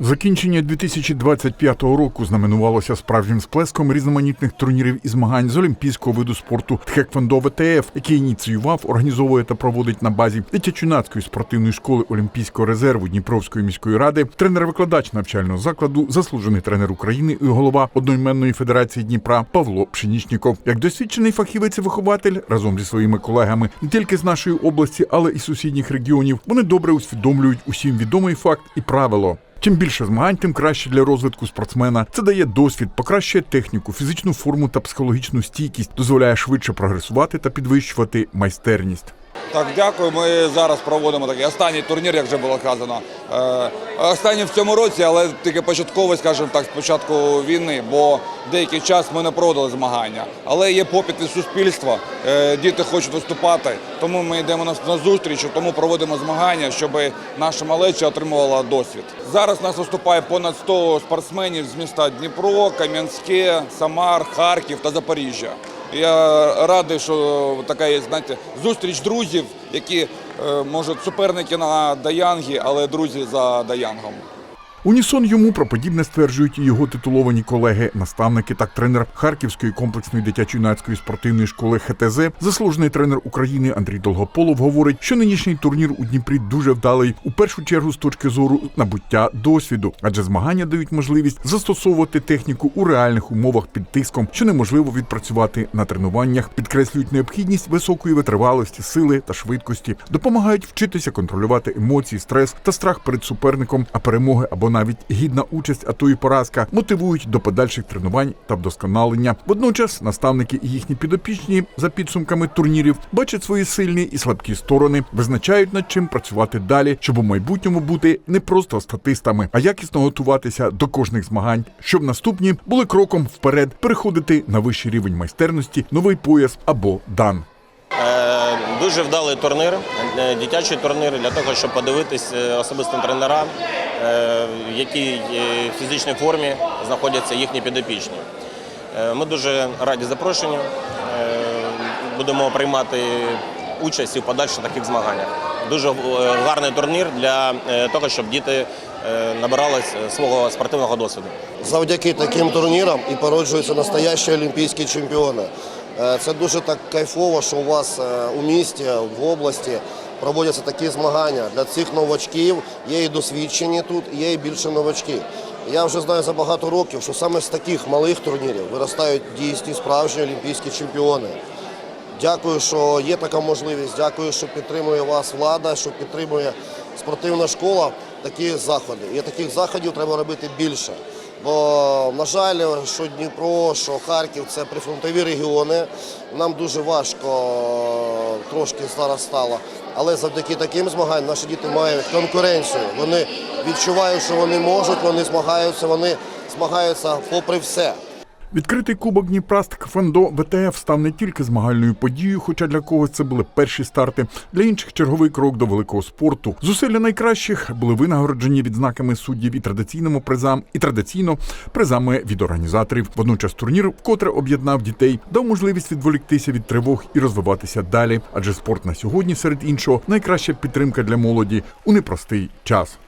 Закінчення 2025 року знаменувалося справжнім сплеском різноманітних турнірів і змагань з олімпійського виду спорту Тхеквондо ВТФ, який ініціював, організовує та проводить на базі дитячо-юнацької спортивної школи Олімпійського резерву Дніпровської міської ради, тренер-викладач навчального закладу, заслужений тренер України і голова одноіменної федерації Дніпра Павло Пшенічніков. Як досвідчений фахівець і вихователь разом зі своїми колегами не тільки з нашої області, але і сусідніх регіонів, вони добре усвідомлюють усім відомий факт і правило. Чим більше змагань, тим краще для розвитку спортсмена. Це дає досвід, покращує техніку, фізичну форму та психологічну стійкість, дозволяє швидше прогресувати та підвищувати майстерність. Так, дякую. Ми зараз проводимо такий останній турнір, як вже було казано. Е, останній в цьому році, але тільки початковий, скажімо так, з початку війни, бо деякий час ми не проводили змагання. Але є попит від суспільства, е, діти хочуть виступати, тому ми йдемо на зустріч, тому проводимо змагання, щоб наша малеча отримувала досвід. Зараз нас виступає понад 100 спортсменів з міста Дніпро, Кам'янське, Самар, Харків та Запоріжжя. Я радий, що така є знаєте, зустріч друзів, які можуть суперники на Даянгі, але друзі за Даянгом. Унісон йому про подібне стверджують і його титуловані колеги, наставники та тренер Харківської комплексної дитячо-юнацької спортивної школи ХТЗ, заслужений тренер України Андрій Долгополов говорить, що нинішній турнір у Дніпрі дуже вдалий у першу чергу з точки зору набуття досвіду, адже змагання дають можливість застосовувати техніку у реальних умовах під тиском, що неможливо відпрацювати на тренуваннях, підкреслюють необхідність високої витривалості, сили та швидкості, допомагають вчитися контролювати емоції, стрес та страх перед суперником, а перемоги або навіть гідна участь, а то і поразка мотивують до подальших тренувань та вдосконалення. Водночас наставники і їхні підопічні за підсумками турнірів бачать свої сильні і слабкі сторони, визначають над чим працювати далі, щоб у майбутньому бути не просто статистами, а якісно готуватися до кожних змагань, щоб наступні були кроком вперед переходити на вищий рівень майстерності, новий пояс або дан. Е, Дуже вдалий турнір, е, дитячий турнір для того, щоб подивитись е, особисто тренера, е, в якій е, фізичній формі знаходяться їхні підопічні. Е, Ми дуже раді запрошенню. Е, Будемо приймати участь в подальших таких змаганнях. Дуже е, гарний турнір для е, того, щоб діти е, набирались свого спортивного досвіду. Завдяки таким турнірам і породжуються настоящі олімпійські чемпіони. Е, Це дуже так кайфово, що у вас е, у місті, в області проводяться такі змагання. Для цих новачків є і досвідчені тут, є і більше новачки. Я вже знаю за багато років, що саме з таких малих турнірів виростають дійсні справжні олімпійські чемпіони. Дякую, що є така можливість. Дякую, що підтримує вас влада, що підтримує спортивна школа такі заходи. І таких заходів треба робити більше. Бо, на жаль, що Дніпро, що Харків це прифронтові регіони. Нам дуже важко трошки зараз стало. Але завдяки таким змаганням наші діти мають конкуренцію. Вони відчувають, що вони можуть, вони змагаються, вони змагаються попри все. Відкритий кубок Дніпра з Тхеквондо ВТФ став не тільки змагальною подією, хоча для когось це були перші старти, для інших черговий крок до великого спорту. Зусилля найкращих були винагороджені відзнаками суддів і традиційному призам, і традиційно призами від організаторів. Водночас турнір вкотре об'єднав дітей, дав можливість відволіктися від тривог і розвиватися далі. Адже спорт на сьогодні, серед іншого, найкраща підтримка для молоді у непростий час.